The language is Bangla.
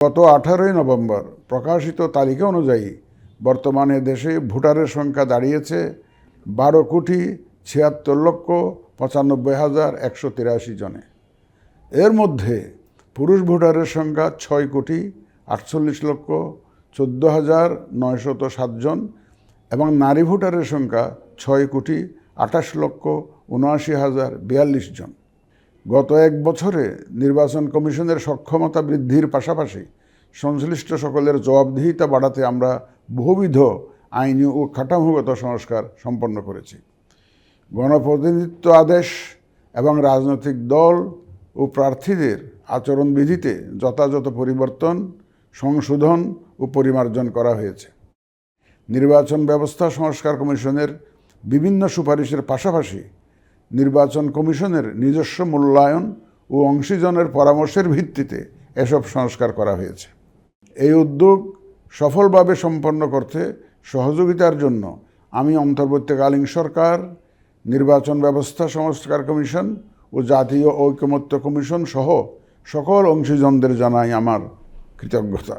গত আঠারোই নভেম্বর প্রকাশিত তালিকা অনুযায়ী বর্তমানে দেশে ভোটারের সংখ্যা দাঁড়িয়েছে বারো কোটি ছিয়াত্তর লক্ষ পঁচানব্বই হাজার একশো তিরাশি জনে। এর মধ্যে পুরুষ ভোটারের সংখ্যা ছয় কোটি আটচল্লিশ লক্ষ চোদ্দ হাজার নয়শত সাতজন এবং নারী ভোটারের সংখ্যা ছয় কোটি আঠাশ লক্ষ উনআশি হাজার বিয়াল্লিশ জন। গত এক বছরে নির্বাচন কমিশনের সক্ষমতা বৃদ্ধির পাশাপাশি সংশ্লিষ্ট সকলের জবাবদিহিতা বাড়াতে আমরা বহুবিধ আইনি ও কাঠামোগত সংস্কার সম্পন্ন করেছি। গণপ্রতিনিধিত্ব আদেশ এবং রাজনৈতিক দল ও প্রার্থীদের আচরণবিধিতে যথাযথ পরিবর্তন, সংশোধন ও পরিমার্জন করা হয়েছে। নির্বাচন ব্যবস্থা সংস্কার কমিশনের বিভিন্ন সুপারিশের পাশাপাশি নির্বাচন কমিশনের নিজস্ব মূল্যায়ন ও অংশীজনের পরামর্শের ভিত্তিতে এসব সংস্কার করা হয়েছে। এই উদ্যোগ সফলভাবে সম্পন্ন করতে সহযোগিতার জন্য আমি অন্তর্বর্তীকালীন সরকার, নির্বাচন ব্যবস্থা সংস্কার কমিশন ও জাতীয় ঐকমত্য কমিশন সহ সকল অংশীজনদের জানাই আমার কৃতজ্ঞতা।